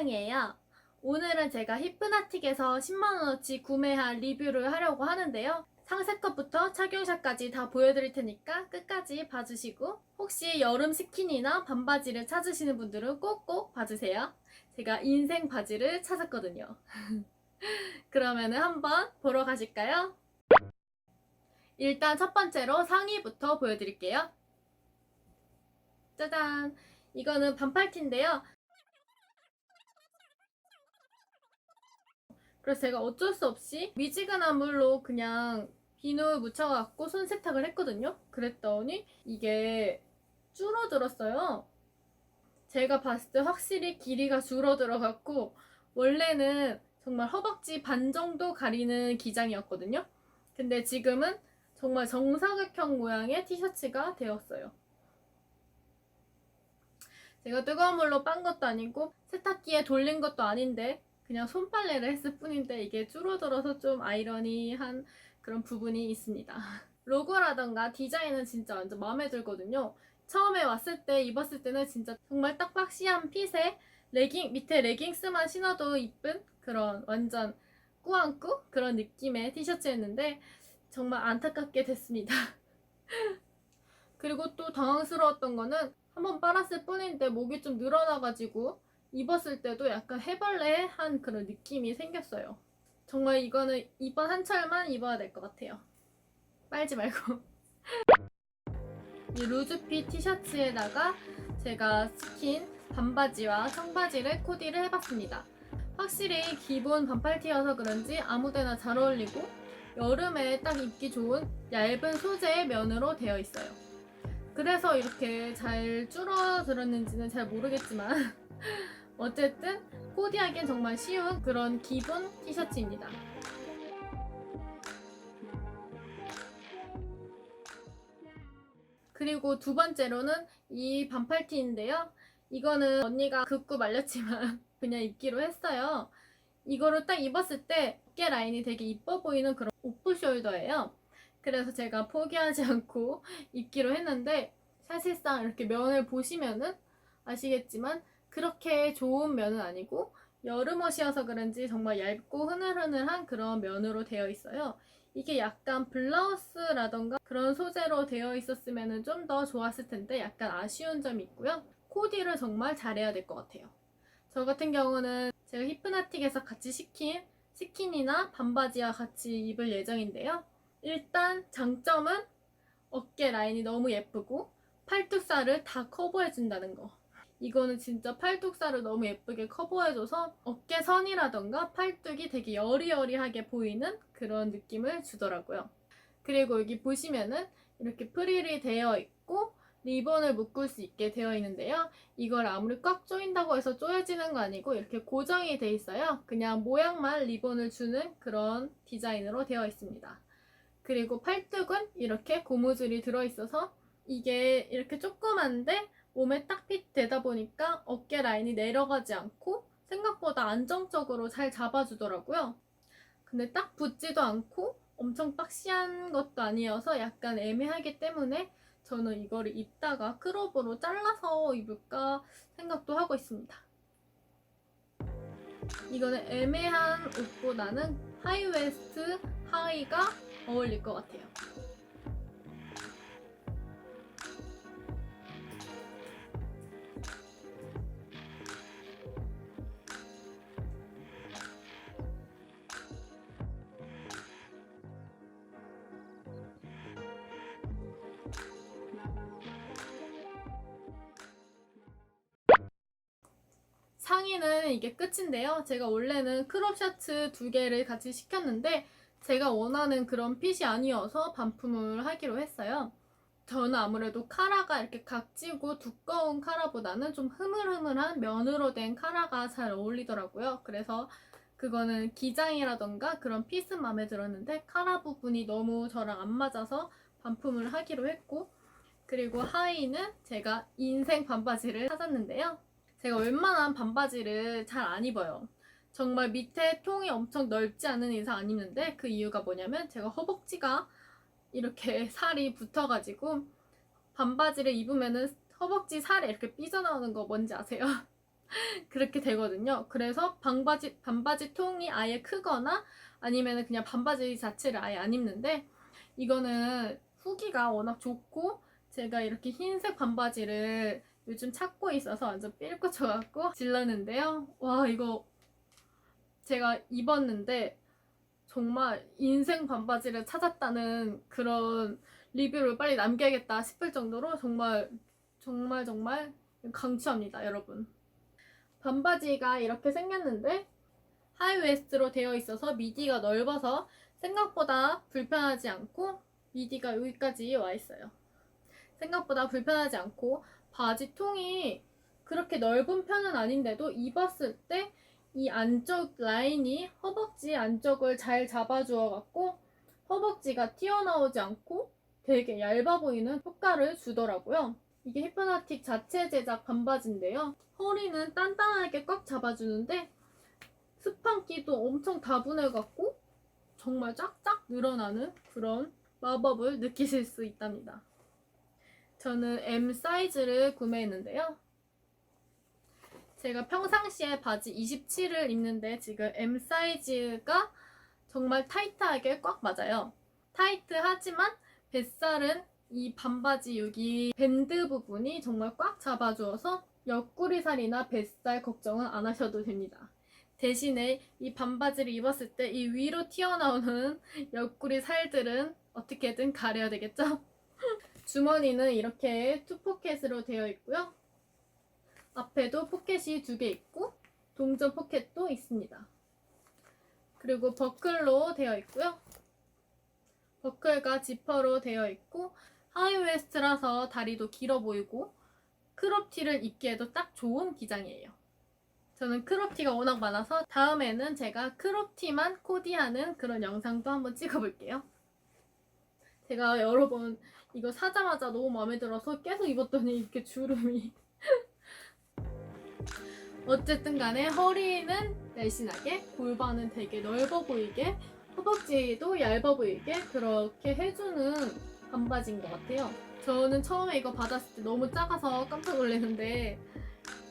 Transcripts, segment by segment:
사영이에요. 오늘은 제가 히프나틱에서 10만원어치 구매한 리뷰를 하려고 하는데요. 상세컷부터 착용샷까지 다 보여드릴 테니까 끝까지 봐주시고 혹시 여름 스킨이나 반바지를 찾으시는 분들은 꼭꼭 봐주세요. 제가 인생 바지를 찾았거든요. 그러면 한번 보러 가실까요? 일단 첫 번째로 상의부터 보여드릴게요. 짜잔! 이거는 반팔티인데요 그래서 제가 어쩔 수 없이 미지근한 물로 그냥 비누 묻혀갖고 손 세탁을 했거든요. 그랬더니 이게 줄어들었어요. 제가 봤을 때 확실히 길이가 줄어들어갖고 원래는 정말 허벅지 반 정도 가리는 기장이었거든요. 근데 지금은 정말 정사각형 모양의 티셔츠가 되었어요. 제가 뜨거운 물로 빤 것도 아니고 세탁기에 돌린 것도 아닌데 그냥 손빨래를 했을 뿐인데 이게 줄어들어서 좀 아이러니한 그런 부분이 있습니다. 로고라던가 디자인은 진짜 완전 마음에 들거든요. 처음에 왔을 때 입었을 때는 진짜 정말 딱 박시한 핏에 레깅 밑에 레깅스만 신어도 이쁜 그런 완전 꾸안꾸 그런 느낌의 티셔츠였는데 정말 안타깝게 됐습니다. 그리고 또 당황스러웠던 거는 한번 빨았을 뿐인데 목이 좀 늘어나가지고 입었을 때도 약간 해벌레한 그런 느낌이 생겼어요. 정말 이거는 이번 한철만 입어야 될 것 같아요. 빨지 말고. 이 루즈핏 티셔츠에다가 제가 스킨 반바지와 청바지를 코디를 해봤습니다. 확실히 기본 반팔티여서 그런지 아무데나 잘 어울리고 여름에 딱 입기 좋은 얇은 소재의 면으로 되어 있어요. 그래서 이렇게 잘 줄어들었는지는 잘 모르겠지만 어쨌든 코디하기엔 정말 쉬운 그런 기본 티셔츠입니다. 그리고 두 번째로는 이 반팔티인데요. 이거는 언니가 긋고 말렸지만 그냥 입기로 했어요. 이거를 딱 입었을 때 어깨 라인이 되게 이뻐 보이는 그런 오프 숄더예요. 그래서 제가 포기하지 않고 입기로 했는데 사실상 이렇게 면을 보시면은 아시겠지만 그렇게 좋은 면은 아니고 여름 옷이어서 그런지 정말 얇고 흐늘흐늘한 그런 면으로 되어 있어요. 이게 약간 블라우스라던가 그런 소재로 되어 있었으면 좀 더 좋았을 텐데 약간 아쉬운 점이 있고요. 코디를 정말 잘해야 될 것 같아요. 저 같은 경우는 제가 히프나틱에서 같이 시킨 스킨이나 반바지와 같이 입을 예정인데요. 일단 장점은 어깨 라인이 너무 예쁘고 팔뚝살을 다 커버해준다는 거. 이거는 진짜 팔뚝살을 너무 예쁘게 커버해줘서 어깨선이라던가 팔뚝이 되게 여리여리하게 보이는 그런 느낌을 주더라고요. 그리고 여기 보시면은 이렇게 프릴이 되어 있고 리본을 묶을 수 있게 되어 있는데요. 이걸 아무리 꽉 조인다고 해서 조여지는 거 아니고 이렇게 고정이 돼 있어요. 그냥 모양만 리본을 주는 그런 디자인으로 되어 있습니다. 그리고 팔뚝은 이렇게 고무줄이 들어 있어서 이게 이렇게 조그만데 몸에 딱 핏되다 보니까 어깨 라인이 내려가지 않고 생각보다 안정적으로 잘 잡아주더라고요. 근데 딱 붙지도 않고 엄청 박시한 것도 아니어서 약간 애매하기 때문에 저는 이거를 입다가 크롭으로 잘라서 입을까 생각도 하고 있습니다. 이거는 애매한 옷보다는 하이웨스트 하의가 어울릴 것 같아요. 상의는 이게 끝인데요. 제가 원래는 크롭 셔츠 두 개를 같이 시켰는데 제가 원하는 그런 핏이 아니어서 반품을 하기로 했어요. 저는 아무래도 카라가 이렇게 각지고 두꺼운 카라보다는 좀 흐물흐물한 면으로 된 카라가 잘 어울리더라고요. 그래서 그거는 기장이라던가 그런 핏은 마음에 들었는데 카라 부분이 너무 저랑 안 맞아서 반품을 하기로 했고 그리고 하의는 제가 인생 반바지를 찾았는데요. 제가 웬만한 반바지를 잘 안 입어요. 정말 밑에 통이 엄청 넓지 않은 이상 안 입는데 그 이유가 뭐냐면 제가 허벅지가 이렇게 살이 붙어가지고 반바지를 입으면은 허벅지 살이 이렇게 삐져나오는 거 뭔지 아세요? 그렇게 되거든요. 그래서 반바지, 반바지 통이 아예 크거나 아니면 그냥 반바지 자체를 아예 안 입는데 이거는 후기가 워낙 좋고 제가 이렇게 흰색 반바지를 요즘 찾고 있어서 완전 삘 꽂혀갖고 질렀는데요. 와 이거 제가 입었는데 정말 인생 반바지를 찾았다는 그런 리뷰를 빨리 남겨야겠다 싶을 정도로 정말 정말 정말 강추합니다 여러분. 반바지가 이렇게 생겼는데 하이웨스트로 되어 있어서 미디가 넓어서 생각보다 불편하지 않고 미디가 여기까지 와 있어요. 생각보다 불편하지 않고 바지 통이 그렇게 넓은 편은 아닌데도 입었을 때 이 안쪽 라인이 허벅지 안쪽을 잘 잡아주어 갖고 허벅지가 튀어나오지 않고 되게 얇아 보이는 효과를 주더라고요. 이게 히퍼나틱 자체 제작 반바지인데요. 허리는 단단하게 꽉 잡아주는데 스판기도 엄청 다분해갖고 정말 쫙쫙 늘어나는 그런 마법을 느끼실 수 있답니다. 저는 M 사이즈를 구매했는데요. 제가 평상시에 바지 27을 입는데 지금 M 사이즈가 정말 타이트하게 꽉 맞아요. 타이트하지만 뱃살은 이 반바지 여기 밴드 부분이 정말 꽉 잡아주어서 옆구리 살이나 뱃살 걱정은 안 하셔도 됩니다. 대신에 이 반바지를 입었을 때 이 위로 튀어나오는 옆구리 살들은 어떻게든 가려야 되겠죠? 주머니는 이렇게 투 포켓으로 되어 있고요. 앞에도 포켓이 두 개 있고 동전 포켓도 있습니다. 그리고 버클로 되어 있고요. 버클과 지퍼로 되어 있고 하이웨스트라서 다리도 길어 보이고 크롭티를 입기에도 딱 좋은 기장이에요. 저는 크롭티가 워낙 많아서 다음에는 제가 크롭티만 코디하는 그런 영상도 한번 찍어볼게요. 제가 여러 번 이거 사자마자 너무 마음에 들어서 계속 입었더니 이렇게 주름이 어쨌든 간에 허리는 날씬하게 골반은 되게 넓어 보이게 허벅지도 얇아 보이게 그렇게 해주는 반바지인 것 같아요. 저는 처음에 이거 받았을 때 너무 작아서 깜짝 놀랐는데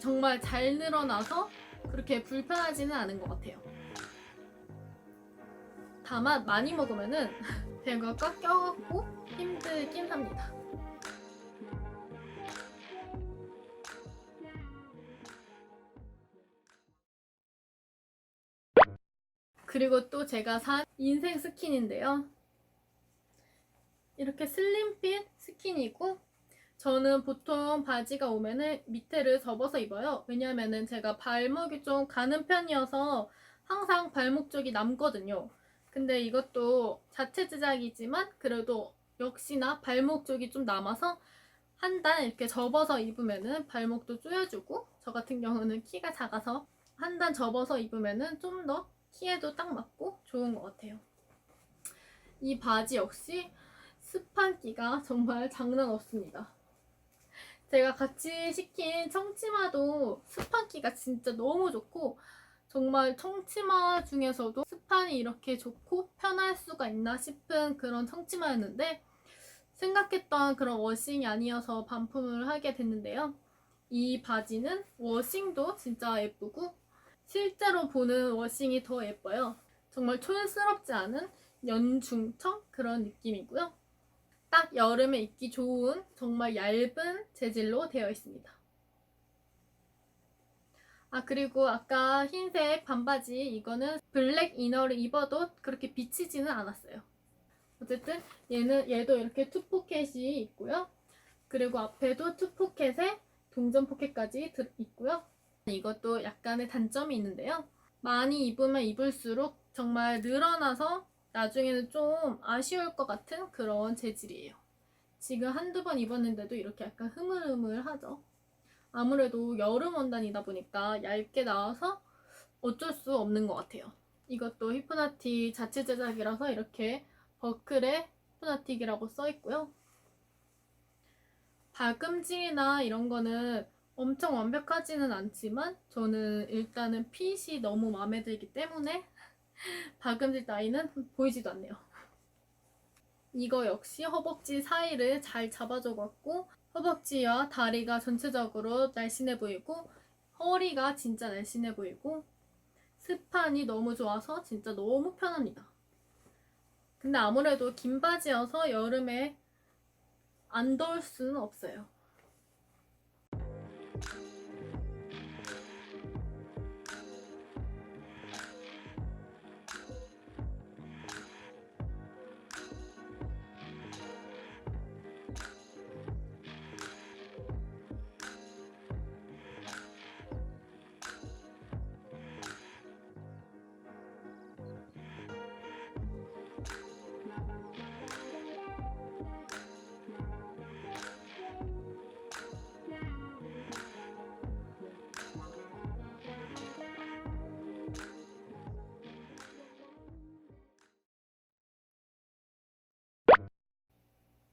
정말 잘 늘어나서 그렇게 불편하지는 않은 것 같아요. 다만 많이 먹으면은 배가 꽉 껴갖고 힘들긴 합니다. 그리고 또 제가 산 인생 스킨인데요. 이렇게 슬림핏 스킨이고 저는 보통 바지가 오면은 밑에를 접어서 입어요. 왜냐면은 제가 발목이 좀 가는 편이어서 항상 발목 쪽이 남거든요. 근데 이것도 자체 제작이지만 그래도 역시나 발목 쪽이 좀 남아서 한 단 이렇게 접어서 입으면은 발목도 조여주고 저 같은 경우는 키가 작아서 한 단 접어서 입으면은 좀 더 키에도 딱 맞고 좋은 것 같아요. 이 바지 역시 스판기가 정말 장난 없습니다. 제가 같이 시킨 청치마도 스판기가 진짜 너무 좋고 정말 청치마 중에서도 스판이 이렇게 좋고 편할 수가 있나 싶은 그런 청치마였는데 생각했던 그런 워싱이 아니어서 반품을 하게 됐는데요. 이 바지는 워싱도 진짜 예쁘고 실제로 보는 워싱이 더 예뻐요. 정말 촌스럽지 않은 연중청 그런 느낌이고요. 딱 여름에 입기 좋은 정말 얇은 재질로 되어 있습니다. 아 그리고 아까 흰색 반바지 이거는 블랙 이너를 입어도 그렇게 비치지는 않았어요. 어쨌든 얘는 얘도 이렇게 투 포켓이 있고요. 그리고 앞에도 투 포켓에 동전 포켓까지 들 있고요. 이것도 약간의 단점이 있는데요. 많이 입으면 입을수록 정말 늘어나서 나중에는 좀 아쉬울 것 같은 그런 재질이에요. 지금 한두 번 입었는데도 이렇게 약간 흐물흐물하죠. 아무래도 여름 원단이다 보니까 얇게 나와서 어쩔 수 없는 것 같아요. 이것도 히프나틱 자체 제작이라서 이렇게 버클에 히프나틱이라고 써 있고요. 박음질이나 이런 거는 엄청 완벽하지는 않지만 저는 일단은 핏이 너무 마음에 들기 때문에 박음질 따위는 보이지도 않네요. 이거 역시 허벅지 사이를 잘 잡아줘갖고 허벅지와 다리가 전체적으로 날씬해 보이고 허리가 진짜 날씬해 보이고 스판이 너무 좋아서 진짜 너무 편합니다. 근데 아무래도 긴 바지여서 여름에 안 더울 수는 없어요.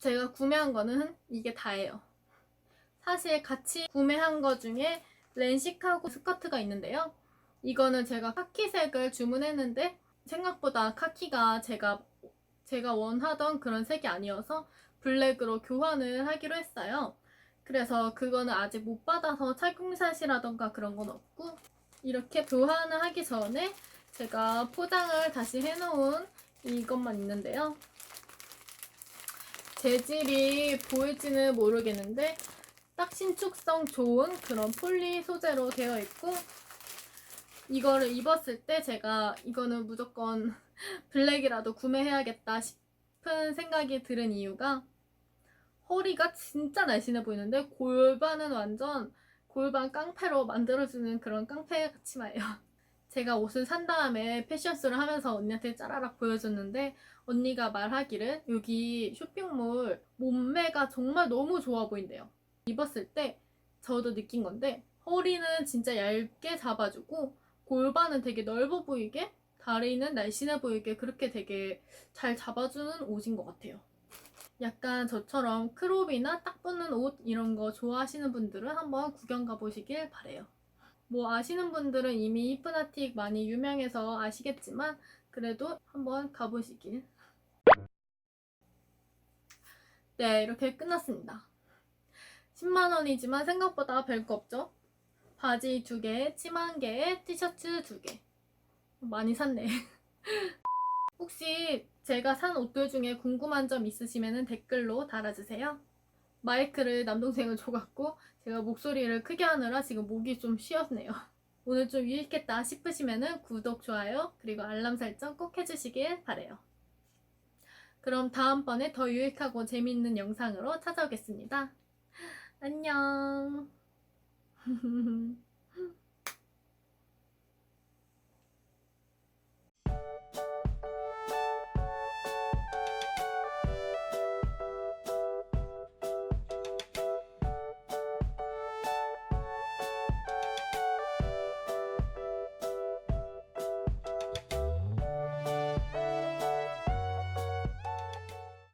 제가 구매한 거는 이게 다예요. 사실 같이 구매한 거 중에 렌시카고 스커트가 있는데요. 이거는 제가 카키색을 주문했는데 생각보다 카키가 제가 제가 원하던 그런 색이 아니어서 블랙으로 교환을 하기로 했어요. 그래서 그거는 아직 못 받아서 착용샷이라던가 그런 건 없고 이렇게 교환을 하기 전에 제가 포장을 다시 해놓은 이것만 있는데요. 재질이 보일지는 모르겠는데 딱 신축성 좋은 그런 폴리 소재로 되어 있고 이거를 입었을 때 제가 이거는 무조건 블랙이라도 구매해야겠다 싶은 생각이 들은 이유가 허리가 진짜 날씬해 보이는데 골반은 완전 골반 깡패로 만들어주는 그런 깡패 치마예요. 제가 옷을 산 다음에 패션쇼를 하면서 언니한테 짜라락 보여줬는데 언니가 말하기를 여기 쇼핑몰 몸매가 정말 너무 좋아 보인대요. 입었을 때 저도 느낀 건데 허리는 진짜 얇게 잡아주고 골반은 되게 넓어 보이게 다리는 날씬해 보이게 그렇게 되게 잘 잡아주는 옷인 것 같아요. 약간 저처럼 크롭이나 딱 붙는 옷 이런 거 좋아하시는 분들은 한번 구경 가보시길 바래요. 뭐 아시는 분들은 이미 히프나틱 많이 유명해서 아시겠지만 그래도 한번 가보시길. 네, 이렇게 끝났습니다. 10만원이지만 생각보다 별거 없죠? 바지 2개, 치마 1개, 티셔츠 2개. 많이 샀네. 혹시 제가 산 옷들 중에 궁금한 점 있으시면 댓글로 달아주세요. 마이크를 남동생을 줘갖고 제가 목소리를 크게 하느라 지금 목이 좀 쉬었네요. 오늘 좀 유익했다 싶으시면 구독, 좋아요, 그리고 알람 설정 꼭 해주시길 바래요. 그럼 다음번에 더 유익하고 재미있는 영상으로 찾아오겠습니다. 안녕.